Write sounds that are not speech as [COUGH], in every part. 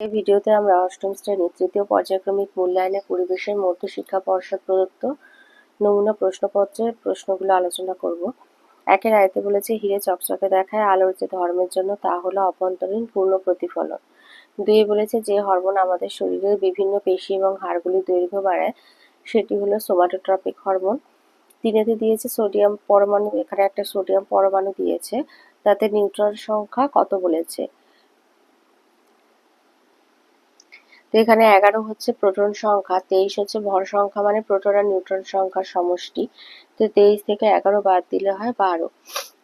এই ভিডিওতে আমরা অষ্টম শ্রেণির তৃতীয় পর্যায়ক্রমিক মূল্যায়নে পরিবেশের মধ্য শিক্ষা পর্ষদ প্রদত্ত নমুনা প্রশ্নপত্রের প্রশ্নগুলো আলোচনা করব। একের আয়তে বলেছে, হিরে চকচকে দেখায় আলোর যে ধর্মের জন্য তা হলো অভ্যন্তরীণ পূর্ণ প্রতিফলন। দুই বলেছে, যে হরমোন আমাদের শরীরের বিভিন্ন পেশি এবং হাড়গুলির দৈর্ঘ্য বাড়ায়, সেটি হলো সোমাটোট্রপিক হরমোন। তিনেতে দিয়েছে, সোডিয়াম পরমাণু, এখানে একটা সোডিয়াম পরমাণু দিয়েছে, তাতে নিউট্রন সংখ্যা কত বলেছে? তো এখানে এগারো হচ্ছে প্রোটন সংখ্যা, তেইশ হচ্ছে ভর সংখ্যা মানে প্রোটন আর নিউট্রন সংখ্যার সমষ্টি। তো তেইশ থেকে এগারো বাদ দিলে হয় বারো,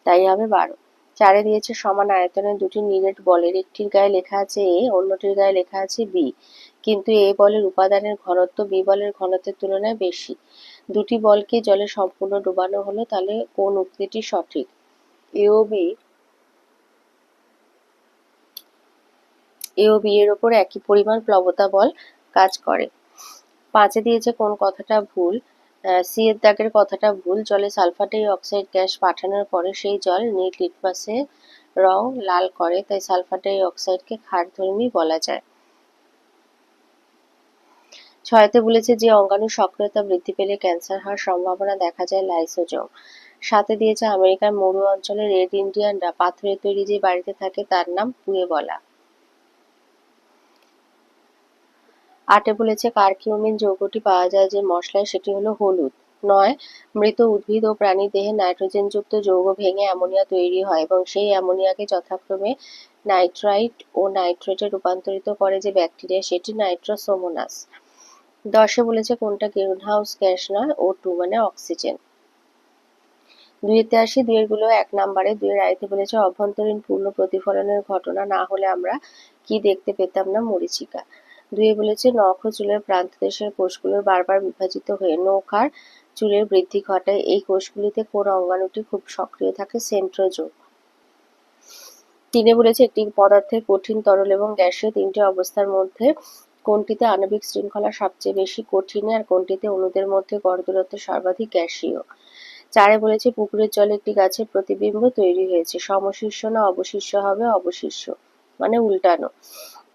তাই হবে বারো। চারে দিয়েছে সমান আয়তনের দুটি নিরেট বলের, একটির গায়ে লেখা আছে এ, অন্যটির গায়ে লেখা আছে বি। কিন্তু এ বলের উপাদানের ঘনত্ব বি বলের ঘনত্বের তুলনায় বেশি। দুটি বলকে জলে সম্পূর্ণ ডোবানো হলো, তাহলে কোন উক্তিটি সঠিক? এ ও বি এ ও বি এর ওপর একই পরিমাণ প্লবতা বল কাজ করে। পাঁচে দিয়েছে কোন কথাটা ভুল? সি এর দাগের কথাটা ভুল। জলে সালফার ডাই অক্সাইড গ্যাস পাঠানোর পরে সেই জল নীল লিটমাসে রং লাল করে, তাই সালফার ডাই অক্সাইডকে ক্ষারধর্মী বলা যায়। ছয়তে বলেছে যে অঙ্গাণু সক্রিয়তা বৃদ্ধি পেলে ক্যান্সার হওয়ার সম্ভাবনা দেখা যায় লাইসোজোম। সাথে দিয়েছে আমেরিকার মরু অঞ্চলের রেড ইন্ডিয়ানরা পাথরের তৈরি যে বাড়িতে থাকে, তার নাম পুয়ে বলা আটে বলেছে, কারকিউমিন যৌগটি পাওয়া যায় যে মশলায়, সেটি হলো হলুদ। নয়, মৃত উদ্ভিদ ও প্রাণী দেহে নাইট্রোজেনযুক্ত যৌগ ভেঙে অ্যামোনিয়া তৈরি হয় এবং সেই অ্যামোনিয়াকে যথাক্রমে নাইট্রাইট ও নাইট্রেটে রূপান্তরিত করে যে ব্যাকটেরিয়া, সেটি নাইট্রোসোমোনাস। দশে বলেছে, কোনটা গ্রিনহাউস গ্যাস নয় ও টু মানে অক্সিজেন। দুইতে আসি দুইয়েরগুলো এক নাম্বারে দুইয়ের আয়তে বলেছে, অভ্যন্তরীণ পূর্ণ প্রতিফলনের ঘটনা না হলে আমরা কি দেখতে পেতাম না মরিচিকা। দুয়ে বলেছে, নখ চুলের প্রান্তদেশের কোষগুলো বারবার বিভাজিত হয়ে নৌকার চুলের বৃদ্ধি ঘটায়। এই কোষগুলিতে কোন অঙ্গাণুটি খুব সক্রিয় থাকে? সেন্ট্রোজোম তিনে বলেছে, একটি পদার্থের কঠিন তরল এবং গ্যাসীয় তিনটি অবস্থার মধ্যে কোনটিতে আণবিক শৃঙ্খলা সবচেয়ে বেশি কঠিন আর কোনটিতে অণুদের মধ্যে গড় দূরত্ব সর্বাধিক গ্যাসীয়? চারে বলেছে, পুকুরের জলে একটি গাছের প্রতিবিম্ব তৈরি হয়েছে। সমশীর্ষ না অবশিষ্য হবে? অবশিষ্য মানে উল্টানো।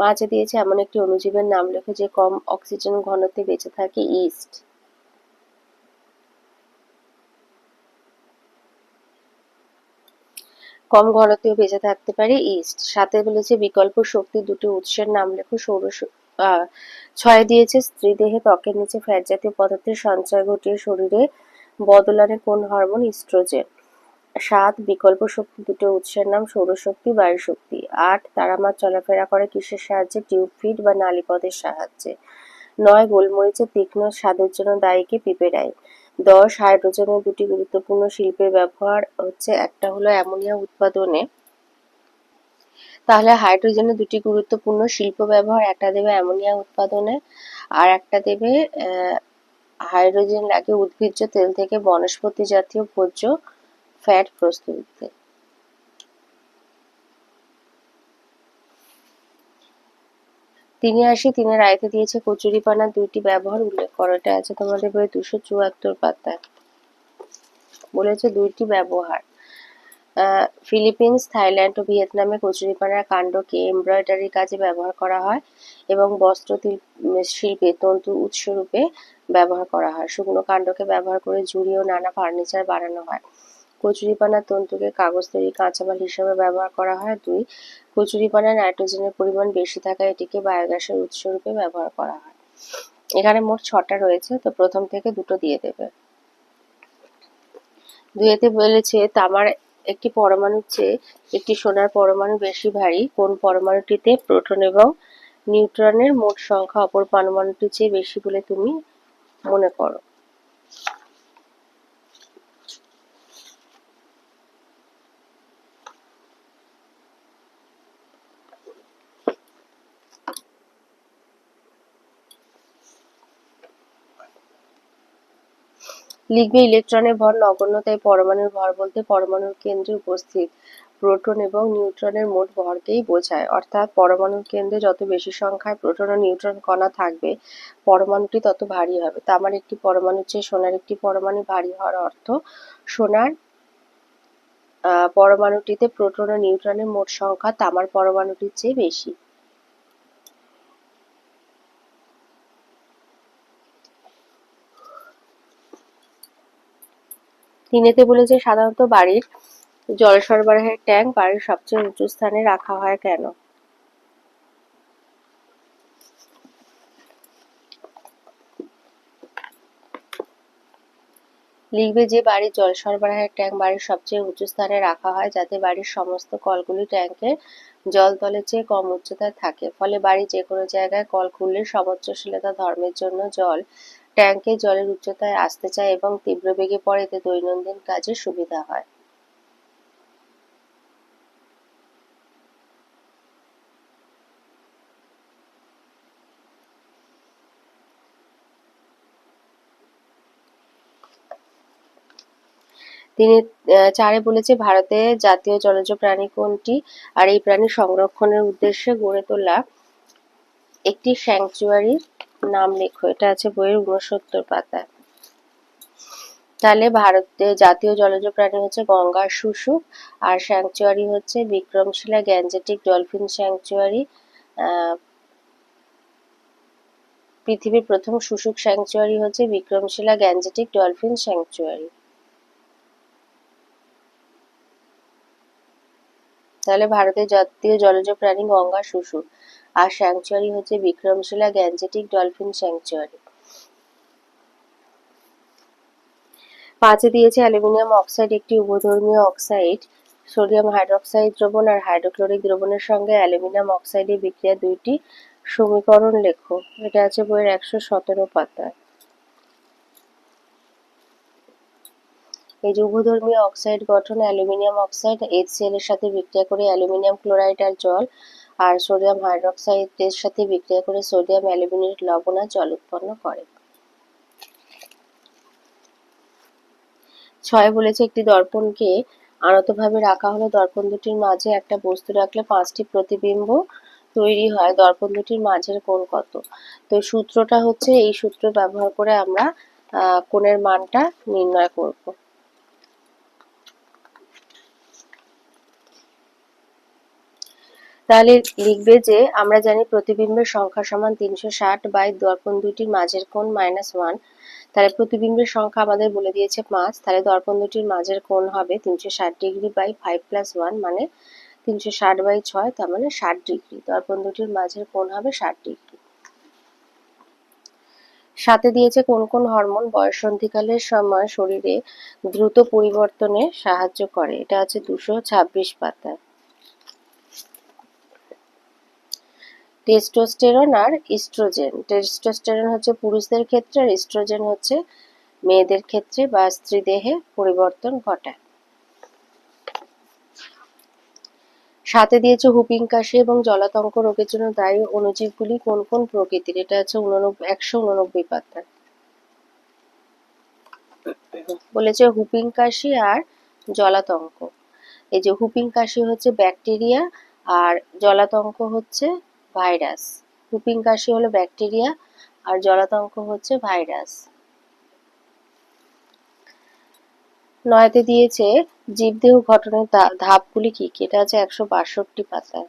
পাঁচে দিয়েছে এমন একটি অণুজীবের নাম লেখো যে কম অক্সিজেন ঘনত্বে বেঁচে থাকে ইস্ট। কম ঘনত্বেও বেঁচে থাকতে পারে ইস্ট। সাথে বলেছে বিকল্প শক্তি দুটি উৎসের নাম লেখো সৌর ছয় দিয়েছে। স্ত্রী দেহে ত্বকের নিচে ফ্যাট জাতীয় পদার্থের সঞ্চয় ঘটিয়ে শরীরে বদলানে কোন হরমোন ইস্ট্রোজেন? সাত, বিকল্প শক্তি দুটো উৎসের নাম সৌরশক্তি, বায়ুশক্তি। আট তারামাছ চলাফেরা করে কিসের সাহায্যে? টিউব ফিড বা নালীপথের সাহায্যে। নয়, গোলমরিচের তীক্ষ্ণ স্বাদের জন্য দায়ী কি পিপেরাইন দশ, হাইড্রোজেনের দুটি গুরুত্বপূর্ণ শিল্পের ব্যবহার হচ্ছে একটা হলো অ্যামোনিয়া উৎপাদনে। তাহলে হাইড্রোজেনের দুটি গুরুত্বপূর্ণ শিল্প ব্যবহার, একটা দেবে অ্যামোনিয়া উৎপাদনে আর একটা দেবে হাইড্রোজেন লাগে উদ্ভিজ্জ তেল থেকে বনস্পতি জাতীয় ভোজ্য ফ্যাট প্রস্তুতিতে। তিনি আসি, তিনি রায়তে দিয়েছে কচুরিপানার দুইটি ব্যবহার উল্লেখ করো আছে তোমাদের বই দুশো চুয়াত্তর পাতায়। বলেছে দুইটি ব্যবহার। ফিলিপিন্স, থাইল্যান্ড ও ভিয়েতনামে কচুরিপানার কাণ্ডকে এমব্রয়ডারি কাজে ব্যবহার করা হয় এবং বস্ত্র শিল্পে তন্তু উৎসরূপে ব্যবহার করা হয়। শুকনো কাণ্ডকে ব্যবহার করে ঝুড়ি ও নানা ফার্নিচার বানানো হয়। কচুরিপানার তন্তুকে কাগজ তৈরি কাঁচামাল হিসেবে ব্যবহার করা হয়। দুই কচুরিপানায় নাইট্রোজেনের পরিমাণ বেশি থাকায় এটিকে বায়োগ্যাসের উৎস রূপে ব্যবহার করা হয়। এখানে মোট ছটা রয়েছে, তো প্রথম থেকে দুটো দিয়ে দেবে। দুয়েতে বলেছে, তামার একটি পরমাণুর চেয়ে একটি সোনার পরমাণু বেশি ভারী, কোন পরমাণুটিতে প্রোটন এবং নিউট্রনের মোট সংখ্যা অপর পরমাণুটির চেয়ে বেশি বলে তুমি মনে করো? লিখবে ইলেকট্রনের ভর নগণ্য, তাই পরমাণুর ভর বলতে পরমাণুর কেন্দ্রে উপস্থিত। প্রোটন এবং নিউট্রনের মোট ভরকেই বোঝায়। অর্থাৎ পরমাণুর কেন্দ্রে যত বেশি সংখ্যায় প্রোটন ও নিউট্রন কণা থাকবে, পরমাণুটি তত ভারী হবে। তামার একটি পরমাণুর চেয়ে সোনার একটি পরমাণু ভারী হওয়ার অর্থ, সোনার পরমাণুটিতে প্রোটন ও নিউট্রনের মোট সংখ্যা তামার পরমাণুটির চেয়ে বেশি। তিনেতে বলেছে সাধারণত বাড়ির জল সরবরাহের ট্যাঙ্ক বাড়ির সবচেয়ে উঁচু স্থানে রাখা হয় কেন? লিখবে যে বাড়ির জল সরবরাহের ট্যাঙ্ক বাড়ির সবচেয়ে উঁচু স্থানে রাখা হয় যাতে বাড়ির সমস্ত কলগুলি ট্যাঙ্কের জল তলের চেয়ে কম উচ্চতায় থাকে। ফলে বাড়ির যে কোনো জায়গায় কল খুললে সমুচ্চশীলতা ধর্মের জন্য জল ট্যাঙ্কে জলের উচ্চতায় আসতে চায় এবং তীব্র বেগে পড়ে, এতে দৈনন্দিন কাজে সুবিধা হয়। তিনি চারে বলেছে, ভারতে জাতীয় জলজ প্রাণী কোনটি? আর এই প্রাণী সংরক্ষণের উদ্দেশ্যে গড়ে তোলা একটি স্যাংচুয়ারির নাম লেখো, এটা আছে বইয়ের উনসত্তর পাতায় তাহলে ভারতে জাতীয় জলজ প্রাণী হচ্ছে গঙ্গার শুশুক আর স্যাংচুয়ারি হচ্ছে বিক্রমশিলা গ্যাঞ্জেটিক ডলফিন স্যাংচুয়ারি। পৃথিবীর প্রথম শুশুক স্যাংচুয়ারি হচ্ছে বিক্রমশিলা গ্যাঞ্জেটিক ডলফিন স্যাংচুয়ারি। তাহলে ভারতের জাতীয় জলজ প্রাণী গঙ্গা শুশুক আর স্যাংচুয়ারি হচ্ছে বিক্রমশিলা গ্যাঞ্জেটিক ডলফিন স্যাংচুয়ারি পাঁচে দিয়েছে অ্যালুমিনিয়াম অক্সাইড, একটি উভধর্মীয় অক্সাইড, সোডিয়াম হাইড্রোক্সাইড দ্রবণ আর হাইড্রোক্লোরিক দ্রবণের সঙ্গে অ্যালুমিনিয়াম অক্সাইডের বিক্রিয়া দুইটি সমীকরণ লেখো। এটা আছে বইয়ের একশো সতেরো পাতায়। এই যে উভধর্মীয় অক্সাইড গঠন, অ্যালুমিনিয়াম অক্সাইড এইচসিএল এর সাথে বিক্রিয়া করে অ্যালুমিনিয়াম ক্লোরাইড আর জল আর সোডিয়াম হাইড্রোক্সাইডের সাথে বিক্রিয়া করে সোডিয়াম অ্যালুমিনেট লবণ জল উৎপন্ন করে। ছয় বলেছে একটি দর্পণকে আনতভাবে রাখা হলো। দর্পণ দুটির মাঝে একটা বস্তু রাখলে পাঁচটি প্রতিবিম্ব তৈরি হয়। দর্পণ দুটির মাঝের কোণ কত? তো সূত্রটা হচ্ছে এই সূত্র ব্যবহার করে আমরা কোণের মানটা নির্ণয় করব। তাহলে লিখবে যে, আমরা জানি প্রতিবিম্বের সংখ্যা সমান তিনশো ষাট বাই দর্পণ দুটির মাঝের কোণ মাইনাস ওয়ান তাহলে প্রতিবিম্বের সংখ্যা আমাদের বলে দিয়েছে পাঁচ, তাহলে দর্পণ দুটির মাঝের কোণ হবে তিনশো ষাট degree by five plus one মানে তিনশো ষাট বাই ছয়, তার মানে ষাট ডিগ্রি দর্পণ দুটির মাঝের কোণ হবে ষাট ডিগ্রি সাথে দিয়েছে কোন কোন হরমোন বয়সন্ধিকালের সময় শরীরে দ্রুত পরিবর্তনে সাহায্য করে। এটা আছে দুশো ছাব্বিশ পাতায় টেস্টোস্টেরন আর ইস্ট্রোজেন টেস্টোস্টেরন হচ্ছে পুরুষদের ক্ষেত্রে আর ইস্ট্রোজেন হচ্ছে মেয়েদের ক্ষেত্রে বা স্ত্রী দেহে পরিবর্তন ঘটায়। সাথে দিয়েছে হুপিং, কাশি এবং জলাতঙ্ক রোগের জন্য দায়ী অণুজীবগুলি কোন কোন প্রকৃতির? এটা হচ্ছে একশো উননব্বই পাতা বলেছে হুপিং, কাশি আর জলাতঙ্ক। এই যে হুপিং, কাশি হচ্ছে ব্যাকটেরিয়া আর জলাতঙ্ক হচ্ছে ভাইরাস। হুপিং কাশি হলো ব্যাকটেরিয়া আর জলাতঙ্ক হচ্ছে ভাইরাস। নয়তে দিয়েছে জীবদেহ ঘটনের ধাপগুলি কি কি? এটা আছে একশো বাষট্টি পাতায়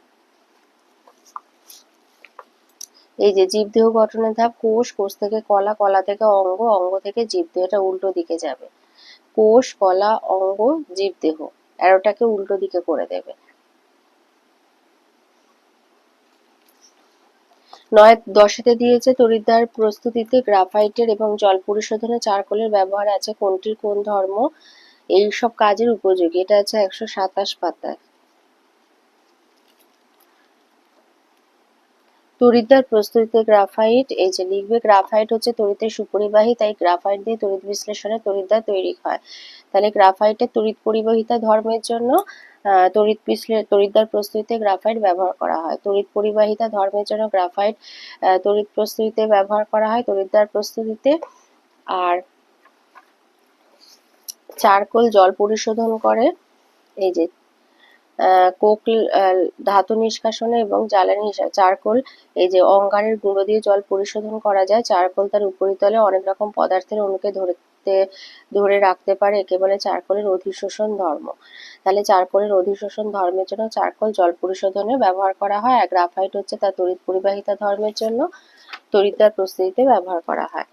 এই যে জীবদেহ গঠনের ধাপ, কোষ কোষ থেকে কলা কলা থেকে অঙ্গ অঙ্গ থেকে জীবদেহ এটা উল্টো দিকে যাবে। কোষ, কলা, অঙ্গ, জীবদেহ। এরোটাকে উল্টো দিকে করে দেবে। নয় দশেতে দিয়েছে তড়িৎদ্বার প্রস্তুতিতে গ্রাফাইটের এবং জল পরিশোধনে চারকোলের ব্যবহার আছে কোনটির কোন ধর্ম এই সব কাজের উপযোগী। এটা আছে একশো সাতাশ পাতায়। তড়িৎদ্বার প্রস্তুতিতে গ্রাফাইট, এই যে লিখবে, গ্রাফাইট হচ্ছে তড়িতের সুপরিবাহী, তাই গ্রাফাইট দিয়ে তড়িৎ বিশ্লেষণে তড়িৎদ্বার তৈরি হয়। তাহলে গ্রাফাইটের তড়িৎ পরিবাহিতা ধর্মের জন্য তড়িৎ বিশ্লে, তড়িৎদ্বার প্রস্তুতিতে গ্রাফাইট ব্যবহার করা হয়। তড়িৎ পরিবাহিতা, ধর্মের জন্য গ্রাফাইট তড়িৎ প্রস্তুতিতে ব্যবহার করা হয়। তড়িৎদ্বার প্রস্তুতিতে আর চারকোল জল পরিশোধন করে। এই যে কোক ধাতু নিষ্কাশনে এবং জ্বালানি চারকোল, এই যে, অঙ্গারের গুঁড়ো দিয়ে জল পরিশোধন করা যায়। চারকোল তার উপরিতলে অনেক রকম পদার্থের অণুকে ধরতে ধরে রাখতে পারে একে বলে চারকোলের অধিশোষণ ধর্ম। তাহলে চারকোলের অধিশোষণ ধর্মের জন্য চারকোল জল পরিশোধনে ব্যবহার করা হয় আর গ্রাফাইট হচ্ছে তার তড়িৎ পরিবাহিতা ধর্মের জন্য। তড়িৎদ্বার প্রস্তুতিতে ব্যবহার করা হয়।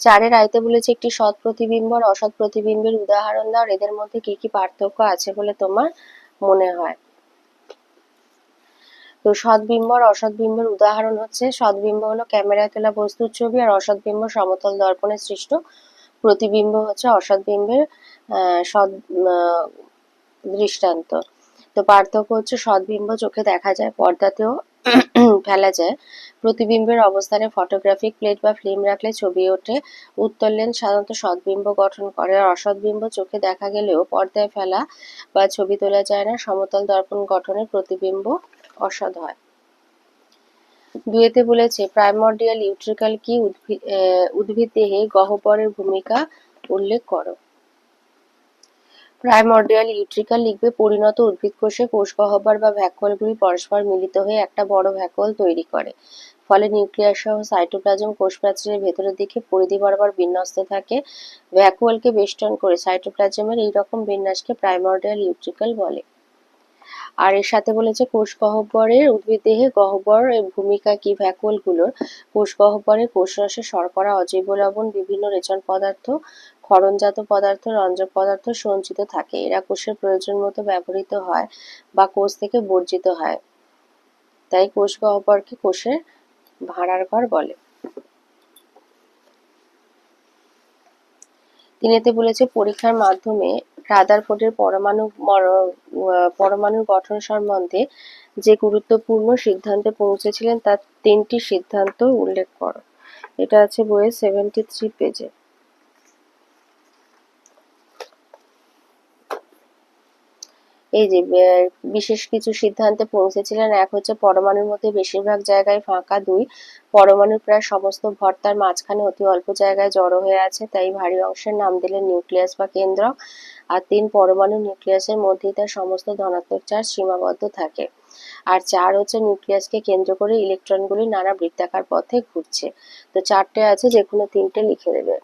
চারের আয়তে বলেছে, একটি সৎ প্রতিবিম্ব আর অসৎ প্রতিবিম্বের উদাহরণ দাও। এদের মধ্যে কি কি পার্থক্য আছে বলে তোমার মনে হয়? তো সৎবিম্ব আর অসৎবিম্বের উদাহরণ হচ্ছে সৎবিম্ব হলো ক্যামেরায় তোলা বস্তুর ছবি আর অসৎবিম্ব সমতল দর্পণে সৃষ্ট। প্রতিবিম্ব হচ্ছে অসৎবিম্বের সৎ দৃষ্টান্ত। তো পার্থক্য হচ্ছে সৎবিম্ব চোখে দেখা যায়, পর্দাতেও [CLEARS THROAT] ফেলা যায়। প্রতিবিম্বের অবস্থানে ফটোগ্রাফিক প্লেট বা ফিল্ম রাখলে ছবি ওঠে, উত্তর লেন্স সাধারণত সৎবিম্ব গঠন করে। আর অসৎবিম্ব চোখে দেখা গেলেও পর্দায় ফেলা বা ছবি তোলা যায় না। সমতল দর্পণ গঠনের প্রতিবিম্ব অসৎ হয়। দুয়েতে বলেছে, প্রাইমর্ডিয়াল ইউট্রিকাল কি উদ্ভিদ দেহে গহ্বরের ভূমিকা উল্লেখ করো? প্রাইমর্ডিয়াল ইউট্রিকাল লিখবে, পরিণত উদ্ভিদ কোষে কোষ গহ্বর বা ভ্যাকুয়ালগুলি পরস্পর মিলিত হয়ে একটা বড় ভ্যাকুয়াল তৈরি করে। ফলে নিউক্লিয়াস সহ সাইটোপ্লাজম কোষ প্রাচীরের ভেতরের দিকে পরিধি বরাবর বিন্যস্ত থাকে। ভ্যাকুয়ালকে বেষ্টন করে সাইটোপ্লাজমের এই রকম বিন্যাসকে প্রাইমর্ডিয়াল ইউট্রিকাল বলে। আর এর সাথে বলেছে কোষ গহ্বরের উদ্ভিদদেহে গহ্বর ভূমিকা কি ভ্যাকুয়ালগুলোর কোষ গহ্বরে কোষরসে শর্করা, অজৈব লবণ, বিভিন্ন রেচন পদার্থ ক্ষরণজাত পদার্থ, রঞ্জক পদার্থ সঞ্চিত থাকে। এরা কোষের প্রয়োজন মতো ব্যবহৃত হয় বা কোষ থেকে বর্জিত হয়। তাই কোষ গহ্বরকে কোষের ভাঁড়ার ঘর বলে। তিনি এতে বলেছে, পরীক্ষার মাধ্যমে রাদারফোর্ডের পরমাণু পরমাণু গঠন সম্বন্ধে যে গুরুত্বপূর্ণ সিদ্ধান্তে পৌঁছেছিলেন, তার তিনটি সিদ্ধান্ত উল্লেখ করো। এটা আছে বইয়ের সেভেন্টি থ্রি পেজে এই যে বিশেষ কিছু সিদ্ধান্তে পৌঁছেছিলেন এক হচ্ছে পরমাণুর মধ্যে বেশিরভাগ জায়গায় ফাঁকা দুই। পরমাণুর প্রায় সমস্ত ভর তার মাঝখানে অতি অল্প জায়গায় জড়ো হয়ে আছে, তাই ভারী অংশের নাম দিলেন নিউক্লিয়াস বা কেন্দ্রক আর তিন, পরমাণু নিউক্লিয়াসের মধ্যেই তার সমস্ত ধনাত্মক চার্জ সীমাবদ্ধ থাকে। আর চার হচ্ছে নিউক্লিয়াসকে কেন্দ্র করে ইলেকট্রনগুলি নানা বৃত্তাকার পথে ঘুরছে। তো চারটে আছে যে কোনো তিনটে লিখে দেবে।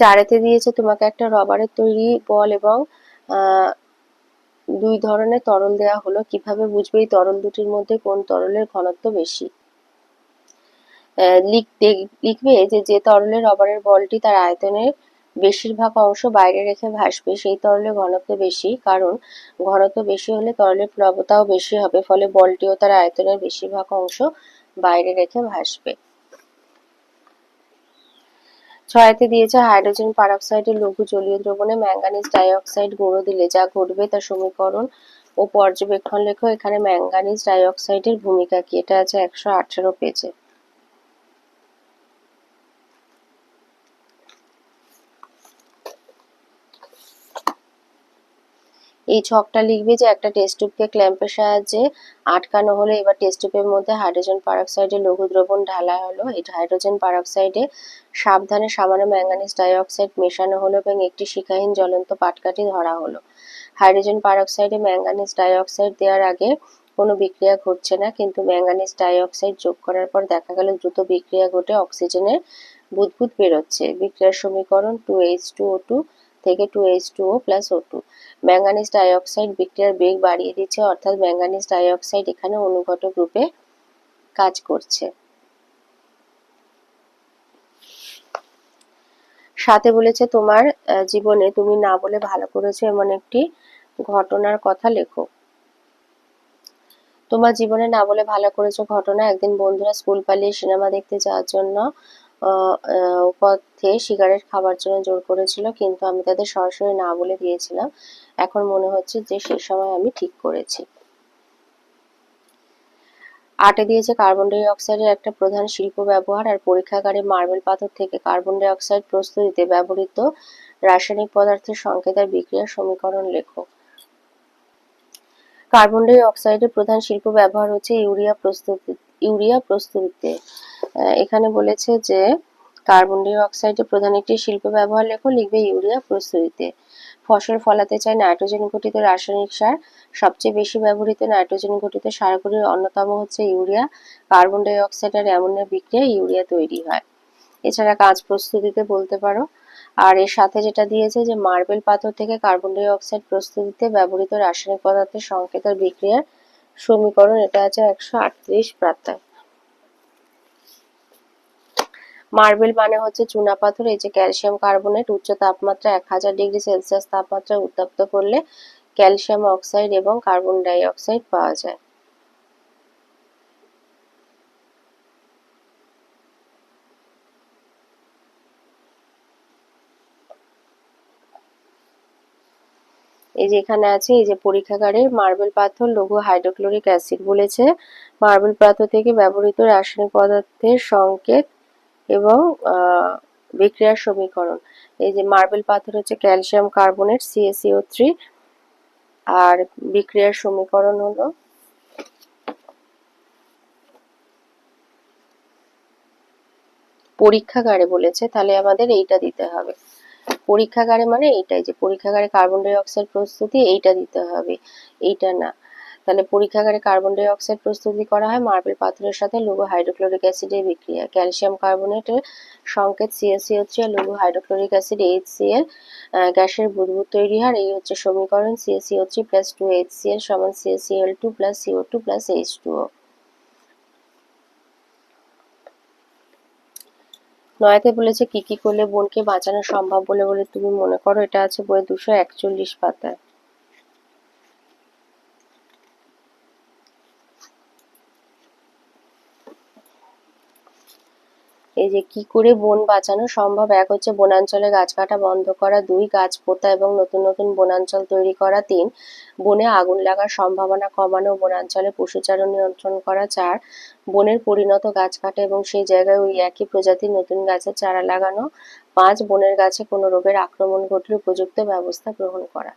চারেতে দিয়েছে, তোমাকে একটা রবারের তৈরি বল এবং দুই ধরনের তরল দেয়া হলো। কীভাবে বুঝবে এই তরল দুটির মধ্যে কোন তরলের ঘনত্ব বেশি? লিখবে যে যে তরলের রবারের বলটি তার আয়তনের বেশিরভাগ অংশ বাইরে রেখে ভাসবে, সেই তরলের ঘনত্ব বেশি, কারণ ঘনত্ব বেশি হলে তরলের প্লবতাও বেশি হবে, ফলে বলটিও তার আয়তনের বেশিরভাগ অংশ বাইরে রেখে ভাসবে। ছয়তে দিয়েছে হাইড্রোজেন পারঅক্সাইডের লঘু জলীয় দ্রবণে ম্যাঙ্গানিজ ডাইঅক্সাইড গুঁড়ো দিলে, যা ঘটবে তা সমীকরণ ও পর্যবেক্ষণ লেখো। এখানে ম্যাঙ্গানিজ ডাইঅক্সাইডের ভূমিকা কি? এটা আছে একশো আঠেরো পেজে। এই ছকটা লিখবে যে একটা টেস্ট টিউবকে ক্ল্যাম্পের সাহায্যে আটকানো হলো। এবার টেস্ট টিউবের মধ্যে হাইড্রোজেন পারঅক্সাইডের লঘু দ্রবণ ঢালা হলো। এই হাইড্রোজেন পারঅক্সাইডে সাবধানে সামান্য ম্যাঙ্গানিজ ডাইঅক্সাইড মেশানো হলো এবং একটি শিখাহীন জ্বলন্ত পাটকাঠি ধরা হলো। হাইড্রোজেন পারঅক্সাইডে ম্যাঙ্গানিজ ডাইঅক্সাইড দেওয়ার আগে কোনো বিক্রিয়া ঘটছে না, কিন্তু ম্যাঙ্গানিজ ডাইঅক্সাইড যোগ করার পর দেখা গেল দ্রুত বিক্রিয়া ঘটে অক্সিজেনের বুদবুদ বেরোচ্ছে। বিক্রিয়ার সমীকরণ two H two O two থেকে two H two O plus O two manganese dioxide বিক্রিয়ার বেগ বাড়িয়ে দিচ্ছে, অর্থাৎ ম্যাঙ্গানিজ ডাইঅক্সাইড এখানে অনুঘটক রূপে কাজ করছে। সাথে বলেছে, তোমার জীবনে তুমি না বলে ভালো করেছ এমন একটি ঘটনার কথা লেখো। তোমার জীবনে না বলে ভালো করেছ ঘটনা একদিন বন্ধুরা স্কুল পালিয়ে সিনেমা দেখতে যাওয়ার জন্য পথে সিগারেট খাবার জন্য জোর করেছিল, কিন্তু আমি তাদের সরাসরি না বলে দিয়েছিলাম। এখন মনে হচ্ছে যে সেই সময় আমি ঠিক করেছি। আটে দিয়েছে কার্বন ডাই অক্সাইডের একটা প্রধান শিল্প ব্যবহার আর পরীক্ষাগারে মার্বেল পাথর থেকে কার্বন ডাই অক্সাইড প্রস্তুতিতে ব্যবহৃত রাসায়নিক পদার্থের সংকেত আর বিক্রিয়ার সমীকরণ লেখো কার্বন ডাই অক্সাইডের প্রধান শিল্প ব্যবহার হচ্ছে ইউরিয়া প্রস্তুতি, ইউরিয়া প্রস্তুতিতে। এখানে বলেছে যে কার্বন ডাই অক্সাইডের প্রধান একটি শিল্প ব্যবহার লেখো, লিখবে ইউরিয়া প্রস্তুতিতে। ফসল ফলাতে চায় নাইট্রোজেন ঘটিত রাসায়নিক সার। সবচেয়ে বেশি ব্যবহৃত নাইট্রোজেন ঘটিত সারগুলির অন্যতম হচ্ছে ইউরিয়া। কার্বন ডাই অক্সাইড আর অ্যামোনিয়া বিক্রিয়া ইউরিয়া তৈরি হয়। এছাড়া কাজ প্রস্তুতিতে বলতে পারো। আর এর সাথে যেটা দিয়েছে যে মার্বেল পাথর থেকে কার্বন ডাই অক্সাইড প্রস্তুতিতে ব্যবহৃত রাসায়নিক পদার্থের সংকেত আর বিক্রিয়ার সমীকরণ, এটা আছে একশো আটত্রিশ প্রাত্যায়। মার্বেল মানে হচ্ছে চুনাপাথর এই যে ক্যালসিয়াম কার্বনেট, উচ্চ তাপমাত্রা এক হাজার ডিগ্রি সেলসিয়াস তাপমাত্রায় উত্তপ্ত করলে ক্যালসিয়াম অক্সাইড এবং কার্বন ডাই অক্সাইড পাওয়া যায়। এই যে এখানে আছে, এই যে পরীক্ষাগারে মার্বেল পাথর লঘু হাইড্রোক্লোরিক অ্যাসিড বলেছে। মার্বেল পাথর থেকে ব্যবহৃত রাসায়নিক পদার্থের সংকেত এবং বিক্রিয়ার সমীকরণ। এই যে মার্বেল পাথর হচ্ছে calcium carbonate C A C O three আর বিক্রিয়ার সমীকরণ হলো পরীক্ষাগারে বলেছে, তাহলে আমাদের এইটা দিতে হবে। পরীক্ষাগারে মানে এইটাই যে, পরীক্ষাগারে কার্বন ডাই অক্সাইড প্রস্তুতি, এইটা দিতে হবে। এইটা না। তাহলে পরীক্ষাগারে কার্বন ডাই অক্সাইড প্রস্তুতি করা হয়। মার্বেল পাথরের সাথে লঘু হাইড্রোক্লোরিক অ্যাসিডের বিক্রিয়া। ক্যালসিয়াম কার্বনেটের সংকেত C A C O three আর লঘু hydrochloric acid H C C L গ্যাসের বুদবুদ তৈরি হয় এই হচ্ছে সমীকরণ। C A C O three plus two H C C L সমান C A C L two plus C O two plus H two O নয়াতে বলেছে কি কি করলে বোনকে বাঁচানো সম্ভব বলে বলে তুমি মনে করো? এটা আছে বইয়ে দুশো একচল্লিশ পাতায়। যে কি করে বন বাঁচানো সম্ভব? এক হচ্ছে বনাঞ্চলে গাছ কাটা বন্ধ করা, দুই গাছ পোতা এবং নতুন নতুন বনাঞ্চল তৈরি করা, তিন বনে আগুন লাগার সম্ভাবনা কমানো, বনাঞ্চলে পশুচারণ নিয়ন্ত্রণ করা, চার বনের পরিণত গাছ কাটা এবং সেই জায়গায় ওই একই প্রজাতির নতুন গাছের চারা লাগানো, পাঁচ বনের গাছে কোনো রোগের আক্রমণ ঘটলে উপযুক্ত ব্যবস্থা গ্রহণ করা।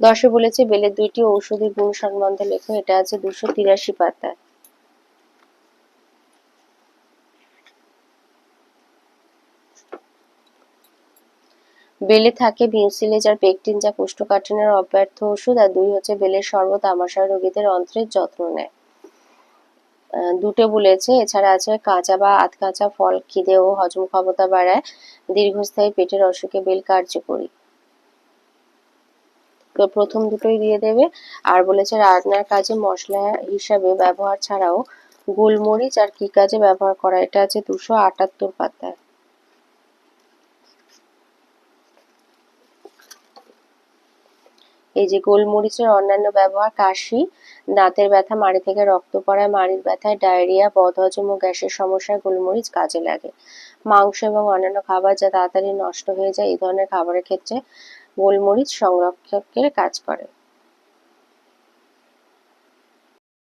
দশে বলেছে, বেলের দুইটি ঔষধি গুণ সম্বন্ধে লেখো, এটা আছে দুশো তিরাশি পাতায় বেলে থাকে মিউসিলেজ আর পেকটিন যা কোষ্ঠকাঠিন্যের অব্যর্থ ওষুধ, আর দুই হচ্ছে বেলের শরবত, আমাশয় রোগীদের অন্ত্রের যত্ন নেয়। দুটো বলেছে, এছাড়া আছে কাঁচা বা আধ কাঁচা ফল, খিদে ও হজম ক্ষমতা বাড়ায় দীর্ঘস্থায়ী পেটের অসুখে বেল কার্যকরী। প্রথম দুটোই দিয়ে দেবে। আর বলেছে রান্নার কাজে মশলা হিসাবে ব্যবহার ছাড়াও গোলমরিচ আর কি কাজে ব্যবহার করা, এটা আছে দুশো আটাত্তর পাতায়। এই যে গোলমরিচের অন্যান্য ব্যবহার, কাশি, দাঁতের ব্যথা, মাড়ি থেকে রক্ত পড়ায় মাড়ির ব্যথায় ডায়রিয়া, বদহজম ও গ্যাসের সমস্যায় গোলমরিচ কাজে লাগে। মাংস এবং অন্যান্য খাবার যা তাড়াতাড়ি নষ্ট হয়ে যায়, এই ধরনের খাবারের ক্ষেত্রে গোলমরিচ সংরক্ষকের কাজ করে।